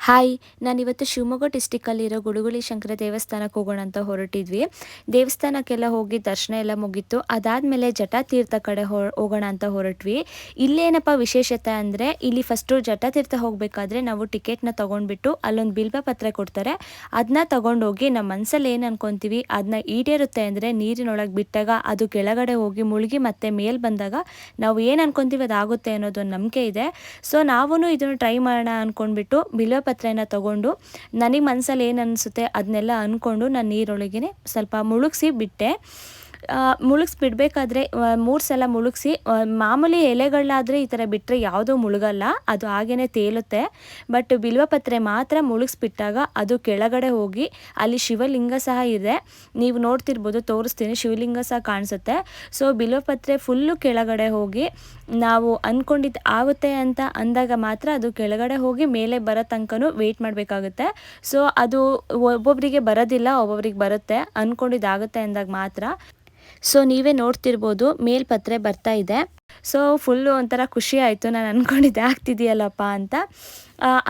Hi, ನಾನಿವತ್ತು ಶಿವಮೊಗ್ಗ ಡಿಸ್ಟಿಕ್ಕಲ್ಲಿರೋ ಗುಡುಗುಳಿ ಶಂಕರ ದೇವಸ್ಥಾನಕ್ಕೆ ಹೋಗೋಣ ಅಂತ ಹೊರಟಿದ್ವಿ. ದೇವಸ್ಥಾನಕ್ಕೆಲ್ಲ ಹೋಗಿ ದರ್ಶನ ಎಲ್ಲ ಮುಗೀತು. ಅದಾದಮೇಲೆ ಜಟಾತೀರ್ಥ ಕಡೆ ಹೋಗೋಣ ಅಂತ ಹೊರಟ್ವಿ. ಇಲ್ಲೇನಪ್ಪ ವಿಶೇಷತೆ ಅಂದರೆ, ಇಲ್ಲಿ ಫಸ್ಟು ಜಟಾತೀರ್ಥ ಹೋಗಬೇಕಾದ್ರೆ ನಾವು ಟಿಕೆಟ್ನ ತೊಗೊಂಡ್ಬಿಟ್ಟು ಅಲ್ಲೊಂದು ಬಿಲ್ವ ಪತ್ರ ಕೊಡ್ತಾರೆ. ಅದನ್ನ ತೊಗೊಂಡೋಗಿ ನಮ್ಮ ಮನಸ್ಸಲ್ಲಿ ಏನು ಅನ್ಕೊತೀವಿ ಅದನ್ನ ಈಡೇರುತ್ತೆ ಅಂದರೆ ನೀರಿನೊಳಗೆ ಬಿಟ್ಟಾಗ ಅದು ಕೆಳಗಡೆ ಹೋಗಿ ಮುಳುಗಿ ಮತ್ತೆ ಮೇಲೆ ಬಂದಾಗ ನಾವು ಏನು ಅನ್ಕೊತೀವಿ ಅದಾಗುತ್ತೆ ಅನ್ನೋದು ನಂಬಿಕೆ ಇದೆ. ಸೊ ನಾವೂ ಇದನ್ನು ಟ್ರೈ ಮಾಡೋಣ ಅಂದ್ಕೊಂಡ್ಬಿಟ್ಟು ಬಿಲ್ವ ಪತ್ರೆನ ತಗೊಂಡು ನನಗೆ ಮನಸ್ಸಲ್ಲಿ ಏನು ಅನಿಸುತ್ತೆ ಅದನ್ನೆಲ್ಲ ಅಂದ್ಕೊಂಡು ನಾನು ನೀರೊಳಗೇ ಸ್ವಲ್ಪ ಮುಳುಗಿಸಿ ಬಿಟ್ಟೆ. ಮುಳುಗಿಸ್ಬಿಡ್ಬೇಕಾದ್ರೆ ಮೂರು ಸಲ ಮುಳುಗಿಸಿ ಮಾಮೂಲಿ ಎಲೆಗಳನ್ನಾದರೆ ಈ ಥರ ಬಿಟ್ಟರೆ ಯಾವುದೂ ಮುಳುಗಲ್ಲ, ಅದು ಹಾಗೇ ತೇಲುತ್ತೆ. ಬಟ್ ಬಿಲ್ವಪತ್ರೆ ಮಾತ್ರ ಮುಳುಗಿಸ್ಬಿಟ್ಟಾಗ ಅದು ಕೆಳಗಡೆ ಹೋಗಿ ಅಲ್ಲಿ ಶಿವಲಿಂಗ ಸಹ ಇದೆ. ನೀವು ನೋಡ್ತಿರ್ಬೋದು, ತೋರಿಸ್ತೀನಿ, ಶಿವಲಿಂಗ ಸಹ ಕಾಣಿಸುತ್ತೆ. ಸೊ ಬಿಲ್ವಪತ್ರೆ ಫುಲ್ಲು ಕೆಳಗಡೆ ಹೋಗಿ, ನಾವು ಅಂದ್ಕೊಂಡಿದ್ದು ಆಗುತ್ತೆ ಅಂತ ಅಂದಾಗ ಮಾತ್ರ ಅದು ಕೆಳಗಡೆ ಹೋಗಿ ಮೇಲೆ ಬರೋ ತನಕನೂ ವೆಯ್ಟ್ ಮಾಡಬೇಕಾಗುತ್ತೆ. ಸೊ, ಅದು ಒಬ್ಬೊಬ್ಬರಿಗೆ ಬರೋದಿಲ್ಲ, ಒಬ್ಬೊಬ್ರಿಗೆ ಬರುತ್ತೆ ಅಂದ್ಕೊಂಡಿದ್ದಾಗುತ್ತೆ ಅಂದಾಗ ಮಾತ್ರ. ಸೊ ನೀವೇ ನೋಡ್ತಿರ್ಬೋದು, ಮೇಲ್ಪತ್ರೆ ಬರ್ತಾ ಇದೆ. ಸೊ ಫುಲ್ಲು ಒಂಥರ ಖುಷಿ ಆಯಿತು ನಾನು ಅಂದ್ಕೊಂಡಿದ್ದೆ ಆಗ್ತಿದೆಯಲ್ಲಪ್ಪ ಅಂತ.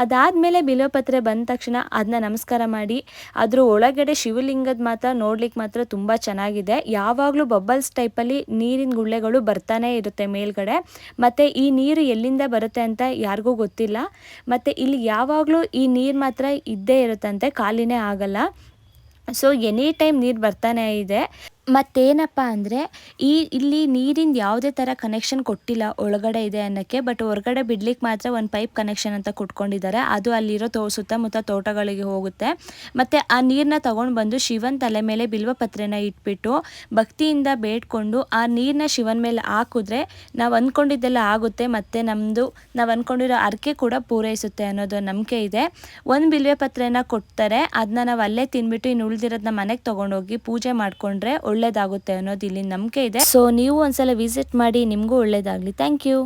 ಅದಾದಮೇಲೆ ಬಿಲೋಪತ್ರೆ ಬಂದ ತಕ್ಷಣ ಅದನ್ನ ನಮಸ್ಕಾರ ಮಾಡಿ, ಅದ್ರ ಒಳಗಡೆ ಶಿವಲಿಂಗದ ಮಾತ್ರ ನೋಡ್ಲಿಕ್ಕೆ ಮಾತ್ರ ತುಂಬ ಚೆನ್ನಾಗಿದೆ. ಯಾವಾಗಲೂ ಬಬ್ಬಲ್ಸ್ ಟೈಪಲ್ಲಿ ನೀರಿನ ಗುಳ್ಳೆಗಳು ಬರ್ತಾನೆ ಇರುತ್ತೆ ಮೇಲ್ಗಡೆ. ಮತ್ತು ಈ ನೀರು ಎಲ್ಲಿಂದ ಬರುತ್ತೆ ಅಂತ ಯಾರಿಗೂ ಗೊತ್ತಿಲ್ಲ. ಮತ್ತು ಇಲ್ಲಿ ಯಾವಾಗಲೂ ಈ ನೀರು ಮಾತ್ರ ಇದ್ದೇ ಇರುತ್ತಂತೆ, ಖಾಲಿನೇ ಆಗಲ್ಲ. ಸೊ ಎನಿ ಟೈಮ್ ನೀರು ಬರ್ತಾನೆ ಇದೆ. ಮತ್ತೇನಪ್ಪ ಅಂದರೆ, ಈ, ಇಲ್ಲಿ ನೀರಿಂದು ಯಾವುದೇ ಥರ ಕನೆಕ್ಷನ್ ಕೊಟ್ಟಿಲ್ಲ ಒಳಗಡೆ ಇದೆ ಅನ್ನೋಕ್ಕೆ ಬಟ್ ಹೊರಗಡೆ ಬಿಡ್ಲಿಕ್ಕೆ ಮಾತ್ರ ಒಂದು ಪೈಪ್ ಕನೆಕ್ಷನ್ ಅಂತ ಕೊಟ್ಕೊಂಡಿದ್ದಾರೆ. ಅದು ಅಲ್ಲಿರೋ ತೋ, ಸುತ್ತಮುತ್ತ ತೋಟಗಳಿಗೆ ಹೋಗುತ್ತೆ. ಮತ್ತು ಆ ನೀರನ್ನ ತೊಗೊಂಡು ಬಂದು ಶಿವನ ತಲೆ ಮೇಲೆ ಬಿಲ್ವಪತ್ರೆನ ಇಟ್ಬಿಟ್ಟು ಭಕ್ತಿಯಿಂದ ಬೇಡ್ಕೊಂಡು ಆ ನೀರನ್ನ ಶಿವನ ಮೇಲೆ ಹಾಕಿದ್ರೆ ನಾವು ಅಂದ್ಕೊಂಡಿದ್ದೆಲ್ಲ ಆಗುತ್ತೆ, ಮತ್ತು ನಮ್ಮದು ನಾವು ಅಂದ್ಕೊಂಡಿರೋ ಅರ್ಕೆ ಕೂಡ ಪೂರೈಸುತ್ತೆ ಅನ್ನೋದು ನಂಬಿಕೆ ಇದೆ. ಒಂದು ಬಿಲ್ವೆ ಪತ್ರೆನ ಕೊಡ್ತಾರೆ. ಅದನ್ನ ನಾವು ಅಲ್ಲೇ ತಿನ್ಬಿಟ್ಟು ಇನ್ನು ಉಳಿದಿರೋದನ್ನ ಮನೆಗೆ ತೊಗೊಂಡೋಗಿ ಪೂಜೆ ಮಾಡಿಕೊಂಡ್ರೆ ಒಳ್ಳೇದಾಗುತ್ತೆ ಅನ್ನೋದು ಇಲ್ಲಿ ನಂಬಿಕೆ ಇದೆ. ಸೊ ನೀವು ಒಂದ್ಸಲ ವಿಸಿಟ್ ಮಾಡಿ ನಿಮಗೂ ಒಳ್ಳೇದಾಗಲಿ. Thank you